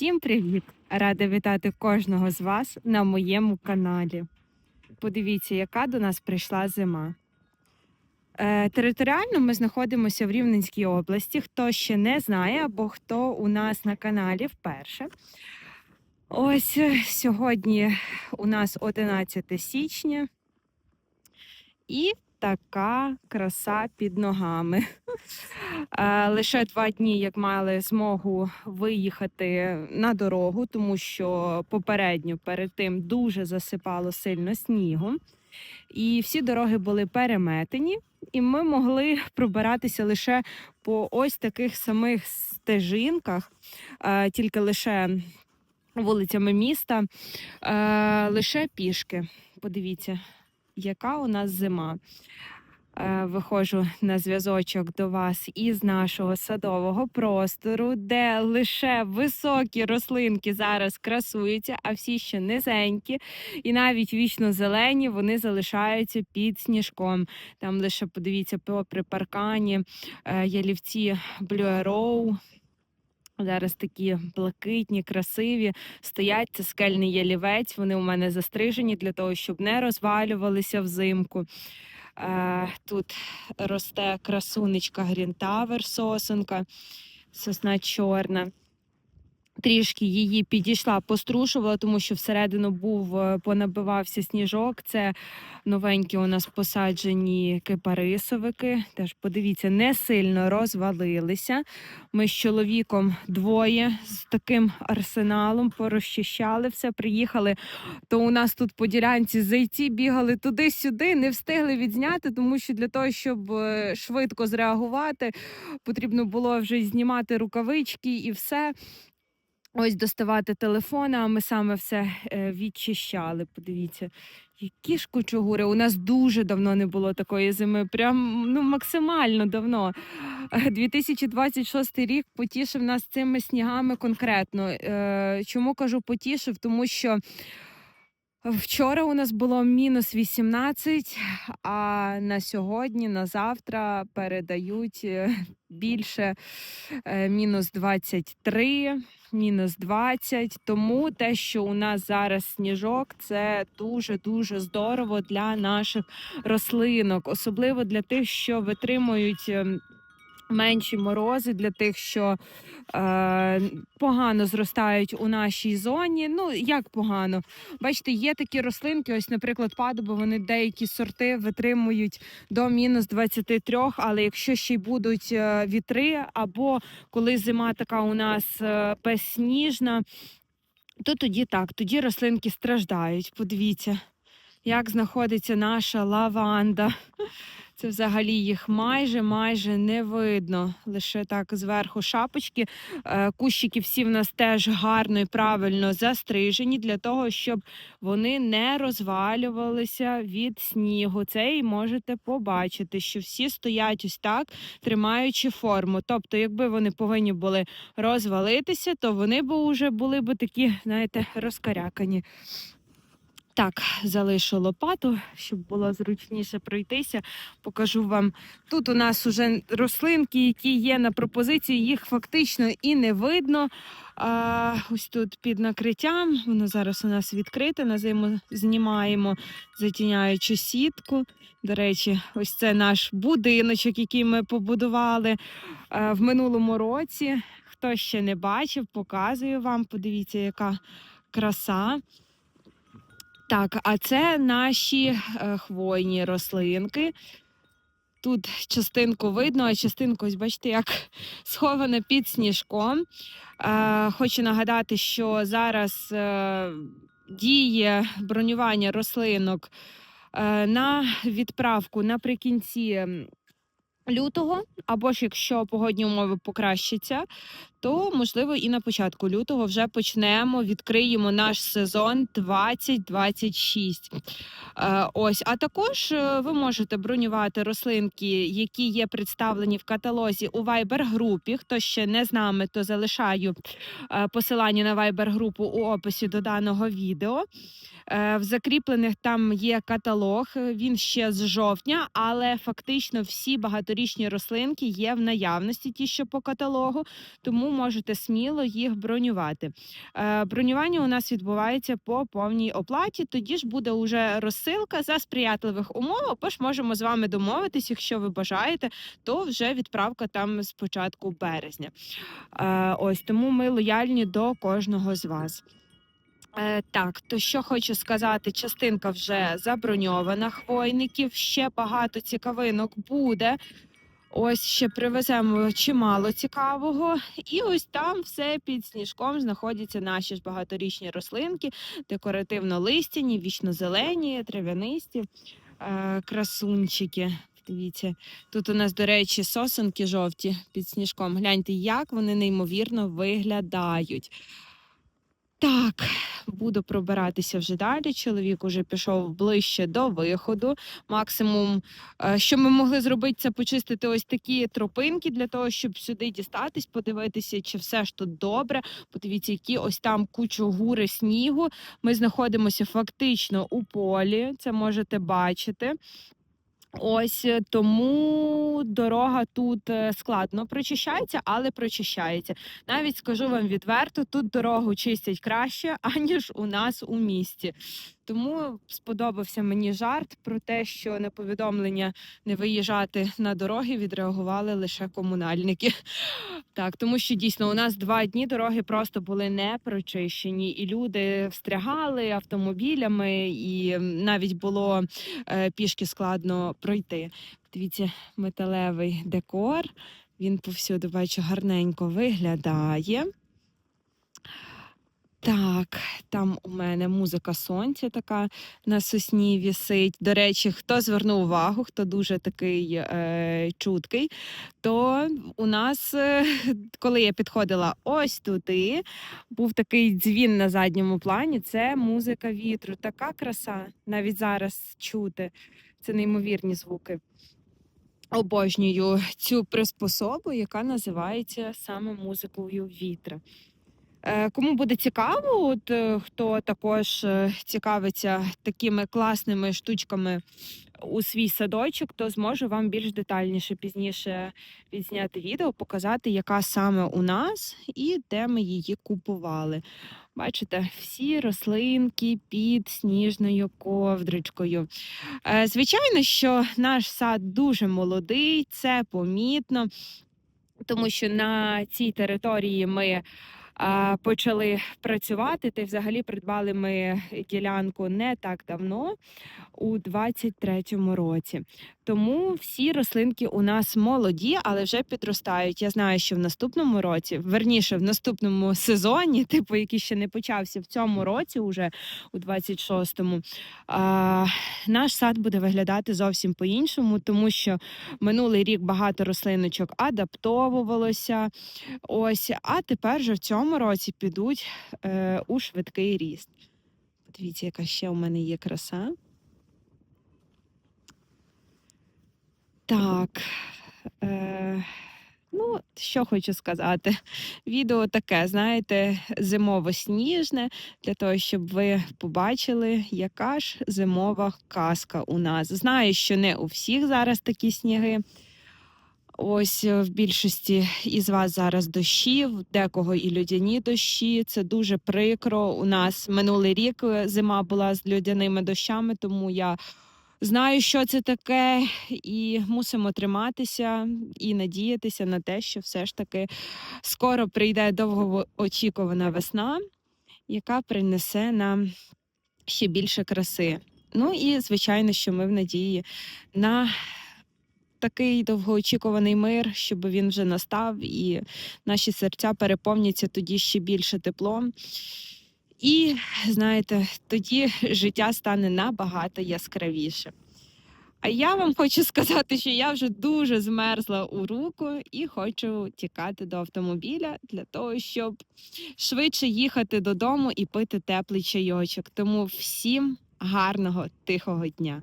Всім привіт! Рада вітати кожного з вас на моєму каналі. Подивіться, яка до нас прийшла зима. Е, територіально ми знаходимося в Рівненській області. Хто ще не знає, або хто у нас на каналі вперше. Ось е, сьогодні у нас 11 січня. І така краса під ногами. Е, Лише два дні, як мали змогу виїхати на дорогу, тому що попередньо перед тим дуже засипало сильно снігом. І всі дороги були переметені, і ми могли пробиратися лише по ось таких самих стежинках, е, тільки лише вулицями міста, е, лише пішки. Подивіться, яка у нас зима. Е, Виходжу на зв'язочок до вас із нашого садового простору, де лише високі рослинки зараз красуються, а всі ще низенькі, і навіть вічно зелені вони залишаються під сніжком. Там лише подивіться попри паркані е, ялівці Arrow, Зараз такі блакитні, красиві. Стоять це скельний ялівець. Вони у мене застрижені для того, щоб не розвалювалися взимку. Е, Тут росте красунечка Грінтавер, сосенка, сосна чорна. Трішки її підійшла, пострушувала, тому що всередину був е, понабивався сніжок. Це новенькі у нас посаджені кипарисовики. Теж подивіться, не сильно розвалилися. Ми з чоловіком двоє з таким арсеналом порозчищали все. Приїхали, то у нас тут по ділянці зайці бігали туди-сюди, не встигли відзняти, тому що для того, щоб е, швидко зреагувати, потрібно було вже знімати рукавички і все. Ось доставати телефон, а ми саме все е, відчищали. Подивіться, які ж кучугури. У нас дуже давно не було такої зими. Прям ну максимально давно. Е, 2026 рік потішив нас цими снігами конкретно. Е, Чому кажу потішив? Тому що. Вчора у нас було мінус 18, а на сьогодні, на завтра передають е, більше е, мінус 23, мінус 20. Тому те, що у нас зараз сніжок, це дуже-дуже здорово для наших рослинок, особливо для тих, що витримують. Менші морози для тих, що е, погано зростають у нашій зоні. Ну як погано? Бачите, є такі рослинки, ось, наприклад, падоби, вони деякі сорти витримують до мінус 23, але якщо ще й будуть е, вітри, або коли зима така у нас е, безсніжна, то тоді так, тоді рослинки страждають. Подивіться, як знаходиться наша лаванда. Це взагалі їх майже майже не видно. Лише так зверху шапочки. Е, Кущики всі в нас теж гарно і правильно застрижені для того, щоб вони не розвалювалися від снігу. Це і можете побачити, що всі стоять ось так, тримаючи форму. Тобто, якби вони повинні були розвалитися, то вони б уже були б такі, знаєте, розкарякані. Так, залишу лопату, щоб було зручніше пройтися. Покажу вам. Тут у нас уже рослинки, які є на пропозиції, їх фактично і не видно. А, ось тут під накриттям. Воно зараз у нас відкрите. На зиму знімаємо затіняючу сітку. До речі, ось це наш будиночок, який ми побудували а, в минулому році. Хто ще не бачив, показую вам. Подивіться, яка краса. Так, а це наші е, хвойні рослинки. Тут частинку видно, а частинку, ось бачите, як схована під сніжком. Е, хочу нагадати, що зараз е, діє бронювання рослинок е, на відправку наприкінці лютого, або ж якщо погодні умови покращаться, то можливо і на початку лютого вже почнемо, відкриємо наш сезон 2026. Е, Ось, а також е, ви можете бронювати рослинки, які є представлені в каталозі у Viber групі. Хто ще не з нами, то залишаю е, посилання на Viber групу у описі до даного відео. В закріплених там є каталог. Він ще з жовтня, але фактично всі багаторічні рослинки є в наявності, ті, що по каталогу. Тому можете сміло їх бронювати. Е, Бронювання у нас відбувається по повній оплаті. Тоді ж буде уже розсилка за сприятливих умов. Або ж можемо з вами домовитись, якщо ви бажаєте, то вже відправка там з початку березня. Е, Ось тому ми лояльні до кожного з вас. Е, так, то що хочу сказати, частинка вже заброньована хвойників, ще багато цікавинок буде. Ось ще привеземо чимало цікавого. І ось там все під сніжком знаходяться наші ж багаторічні рослинки, декоративно-листяні, вічно-зелені, трав'янисті, е, красунчики. Дивіться, тут у нас, до речі, сосенки жовті під сніжком. Гляньте, як вони неймовірно виглядають. Так, буду пробиратися вже далі. Чоловік уже пішов ближче до виходу. Максимум, е, що ми могли зробити, це почистити ось такі тропинки для того, щоб сюди дістатись, подивитися, чи все ж тут добре. Подивіться, які ось там кучу гури снігу. Ми знаходимося фактично у полі. Це можете бачити. Ось е, тому дорога тут е, складно прочищається, але прочищається. Навіть скажу вам відверто, тут дорогу чистять краще, аніж у нас у місті. Тому сподобався мені жарт про те, що на повідомлення не виїжджати на дороги відреагували лише комунальники. Так, тому що дійсно у нас два дні дороги просто були не прочищені, і люди встрягали автомобілями, і навіть було е, пішки складно пройти. Дивіться, металевий декор. Він повсюди бачу гарненько виглядає. Так, там у мене музика сонця така на сосні вісить. До речі, хто звернув увагу, хто дуже такий е, чуткий, то у нас, е, коли я підходила ось туди, був такий дзвін на задньому плані. Це музика вітру. Така краса, навіть зараз чути. Це неймовірні звуки. Обожнюю цю приспособу, яка називається саме музикою вітра. Е, Кому буде цікаво, от е, хто також е, цікавиться такими класними штучками у свій садочок, то зможу вам більш детальніше пізніше відзняти відео, показати, яка саме у нас і де ми її купували. Бачите, всі рослинки під сніжною ковдричкою. Звичайно, що наш сад дуже молодий, це помітно, тому що на цій території ми почали працювати. Та взагалі придбали ми ділянку не так давно, у 23-му році. Тому всі рослинки у нас молоді, але вже підростають. Я знаю, що в наступному році, верніше, в наступному сезоні, типу, який ще не почався в цьому році, уже у 26-му, а, наш сад буде виглядати зовсім по-іншому, тому що минулий рік багато рослиночок адаптовувалося. Ось, а тепер же в цьому році підуть е, у швидкий ріст. Подивіться, яка ще у мене є краса. Так. Е, ну, що хочу сказати. Відео таке, знаєте, зимово-сніжне, для того, щоб ви побачили, яка ж зимова казка у нас. Знаю, що не у всіх зараз такі сніги. Ось е, в більшості із вас зараз дощі, в декого і людяні дощі. Це дуже прикро. У нас минулий рік е, зима була з людяними дощами, тому я знаю, що це таке, і мусимо триматися і надіятися на те, що все ж таки скоро прийде довгоочікувана весна, яка принесе нам ще більше краси. Ну і звичайно, що ми в надії на такий довгоочікуваний мир, щоб він вже настав, і наші серця переповняться тоді ще більше теплом. І знаєте, тоді життя стане набагато яскравіше. А я вам хочу сказати, що я вже дуже змерзла у руку і хочу тікати до автомобіля для того, щоб швидше їхати додому і пити теплий чайочок. Тому всім гарного тихого дня.